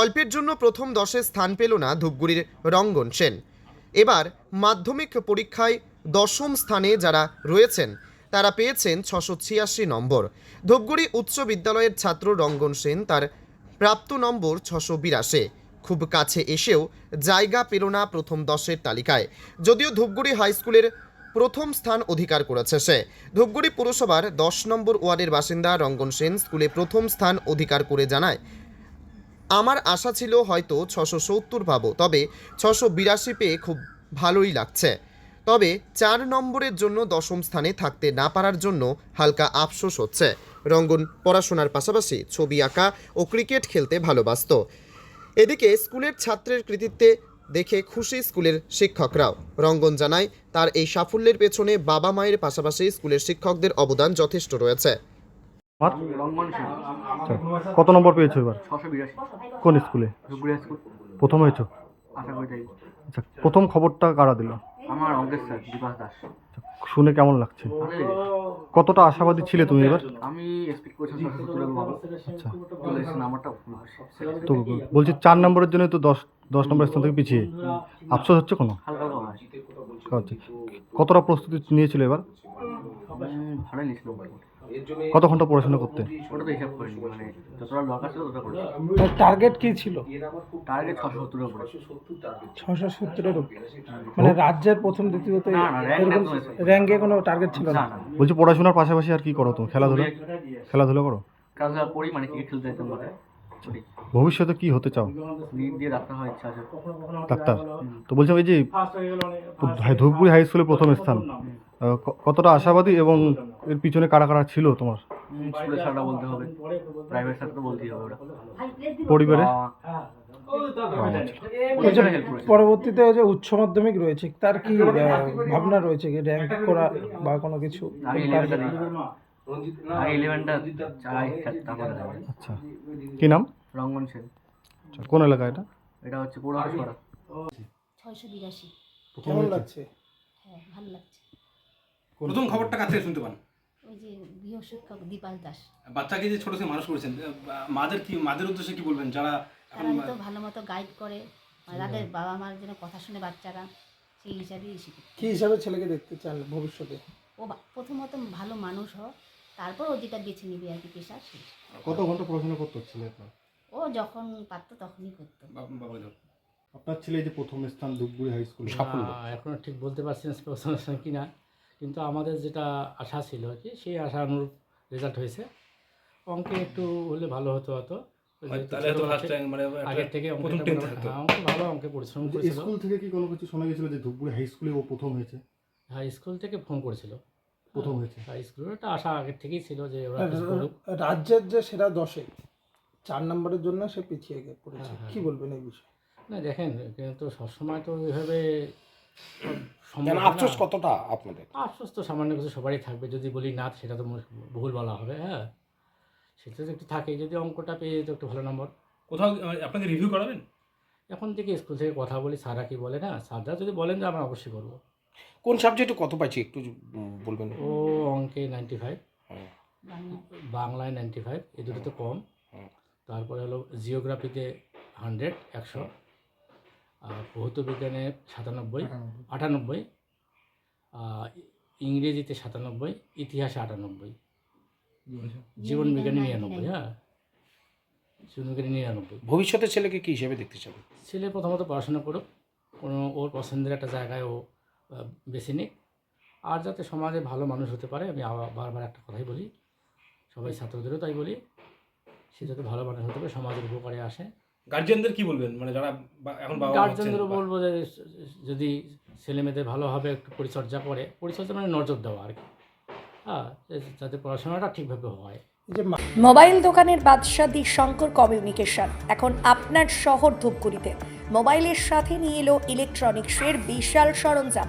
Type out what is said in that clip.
অল্পের জন্য প্রথম দশে স্থান পেল না ধূপগুড়ির রঙ্গন সেন। এবার মাধ্যমিক পরীক্ষায় দশম স্থানে যারা রয়েছেন, তারা পেয়েছেন ছশো ছিয়াশি নম্বর। ধূপগুড়ি উচ্চ বিদ্যালয়ের ছাত্র রঙ্গন সেন তার প্রাপ্ত নম্বর ছশো বিরাশি। খুব কাছে এসেও জায়গা পেল না প্রথম দশের তালিকায়। যদিও ধূপগুড়ি হাই স্কুলের প্রথম স্থান অধিকার করেছে সে। ধূপগুড়ি পুরসভার দশ নম্বর ওয়ার্ডের বাসিন্দা রঙ্গন সেন স্কুলে প্রথম স্থান অধিকার করে জানায় আমার আশা ছিল হয়তো ছশো সত্তর পাবো, তবে ছশো বিরাশি পেয়ে খুব ভালোই লাগছে। তবে চার নম্বরের জন্য দশম স্থানে থাকতে না পারার জন্য হালকা আফসোস হচ্ছে। রঙ্গন পড়াশোনার পাশাপাশি ছবি আঁকা ও ক্রিকেট খেলতে ভালোবাসত। এদিকে স্কুলের ছাত্রের কৃতিত্বে দেখে খুশি স্কুলের শিক্ষকরাও। রঙ্গন জানায়, তার এই সাফল্যের পেছনে বাবা মায়ের পাশাপাশি স্কুলের শিক্ষকদের অবদান যথেষ্ট রয়েছে। আর? আচ্ছা কত নম্বর পেয়েছ এবার? কোন স্কুলে? প্রথম হয়েছো? আচ্ছা প্রথম খবরটা কারা দিল? আমার অঙ্কেশ স্যার দীপাস দাস আচ্ছা, শুনে কেমন লাগছে? কতটা আশাবাদী ছিলে তুমি এবার? আমি আচ্ছা তো বলছি চার নম্বরের জন্য তো দশ দশ নম্বর স্থান থেকে পিছিয়ে। আফসোস হচ্ছে কোনো? আচ্ছা কতটা প্রস্তুতি নিয়েছিল এবার? ভালোই নিয়েছিল কত ঘণ্টা পড়াশোনা করতে? ওটা তো হিসাব করিনি মানে যতটা দরকার ছিল ততটা তার টার্গেট কি ছিল? টার্গেট ছশো সত্তরের উপরে। ছশো সত্তরের উপরে। মানে রাজ্যের প্রথম দ্বিতীয়তে। র্যাঙ্কে কোনো টার্গেট ছিল না? বলছি পড়াশোনার পাশাপাশি আর কি করো তুমি? খেলাধুলা? খেলাধুলা করো? খেলাধুলা করি মানে ক্রিকেট খেলতে যেতাম বলে ভবিষ্যতে কি হতে চাও? ডাক্তার হওয়ার ইচ্ছা আছে। ডাক্তার। তো বলছিলাম এই যে হাই- ধূপগুড়ি হাই স্কুলে প্রথম স্থান। কতটা আশাবাদী এবং এর পিছনে কারা কারা ছিল তোমার? স্কুলের বলতে হবে। প্রাইভেট স্যার বলতেই হবে ওটা পরিবারে পরবর্তীতে ওই যে উচ্চ মাধ্যমিক রয়েছে তার কি ভাবনা রয়েছে কি র্যাঙ্ক করা বা কোনো কিছু? আচ্ছা। কি নাম? রঙ্গন সেন। আচ্ছা, কোন এলাকা এটা? এটা হচ্ছে ছয়শো বিরাশি। কেমন লাগছে? হ্যাঁ ভালো লাগছে। প্রথম খবরটা কাছ থেকে শুনতে পান। ওই যে গৃহ শিক্ষক দীপাল দাস। বাচ্চাকে যে ছোট থেকে মানুষ করেছেন মাদের কি মাদের উদ্দেশ্যে কি বলবেন? যারা তারা তো ভালো মতো গাইড করে তাদের বাবা মার জন্য কথা শুনে বাচ্চারা সেই হিসাবেই শিখে কি হিসাবে ছেলেকে দেখতে চান ভবিষ্যতে? ও প্রথমত ভালো মানুষ হ তারপর ও যেটা বেছে নিবে আর কি পেশা কত ঘণ্টা পড়াশোনা করতে হচ্ছিল আপনার ও যখন পারতো তখনই করতো। আপনার ছেলে এই যে প্রথম স্থান ধূপগুড়ি হাই স্কুল। সাফল্য। এখনও ঠিক বলতে পারছি না প্রশ্ন কি না কিন্তু আমাদের যেটা আশা ছিল আর কি সেই আশা অনুরূপ রেজাল্ট হয়েছে। অঙ্কে একটু হলে ভালো হতো হতো যেহেতু তাহলে ছোট তো বাচ্চা, ফার্স্ট র্যাঙ্ক মানে আগের থেকে অঙ্কে হ্যাঁ, অঙ্কে ভালো অঙ্কে পরিশ্রম করেছিল। স্কুল থেকে কি কোনো কিছু শোনা গেছিল যে ধূপগুড়ি হাই স্কুলে ও প্রথম হয়েছে? হাই স্কুল থেকে ফোন করেছিল। প্রথম হয়েছে। হাই স্কুলের একটা আশা আগের থেকেই ছিল যে ওরা রাজ্যের যে সেরা দশে চার নম্বরের জন্য সে পিছিয়ে গিয়ে পড়েছে। হ্যাঁ, হ্যাঁ। কি বলবেন এই বিষয়ে? না দেখেন কিন্তু সবসময় তো ওইভাবে হয় আফসোস। কতটা আপনাদের? আফসোস তো সামান্য কিছু সবারই থাকবে। যদি বলি না সেটা তো ভুল বলা হবে হ্যাঁ। সেটা তো একটু থাকে। যদি অঙ্কটা পেয়ে যেত একটু ভালো নম্বর কোথাও আপনাকে রিভিউ করাবেন? এখন থেকে স্কুল থেকে কথা বলি স্যাররা কি বলে না? স্যাররা যদি বলেন যে আমরা অবশ্যই করব। কোন সাবজেক্টে কত পাইছি? একটু বলবেন। ও অঙ্কে নাইনটি ফাইভ হ্যাঁ। বাংলায় নাইনটি ফাইভ এই দুটো কম তারপরে হলো জিওগ্রাফিতে হান্ড্রেড একশো। আর ভৌত বিজ্ঞানে সাতানব্বই আটানব্বই। ইংরেজিতে সাতানব্বই ইতিহাসে আটানব্বই। জীবন বিজ্ঞানে নিরানব্বই হ্যাঁ। জীবন বিজ্ঞানে নিরানব্বই। ভবিষ্যতে ছেলেকে কী হিসেবে দেখতে চান ছেলে প্রথমত পড়াশোনা করুক কোনো ওর পছন্দের একটা জায়গায় ও বেছে নিক। আর যাতে সমাজে ভালো মানুষ হতে পারে আমি আবার বারবার একটা কথাই বলি সবাই ছাত্রদেরও তাই বলি সে যাতে ভালো মানুষ হতে পারে সমাজের উপকারে আসে। গার্জিয়ানদের কি বলবেন? মানে যারা এখন বাবা বা- বলব যে যদি ছেলে মেয়েদের ভালোভাবে একটু পরিচর্যা করে পরিচর্যা মানে নজর দেওয়া আর কি। হ্যাঁ যাতে পড়াশোনাটা ঠিকভাবে হয়। মোবাইল দোকানের বাদশাহ দি শঙ্কর কমিউনিকেশন। এখন আপনার শহর ধূপগুড়িতে। মোবাইলের সাথে নিয়ে এলো ইলেকট্রনিক্সের বিশাল সরঞ্জাম।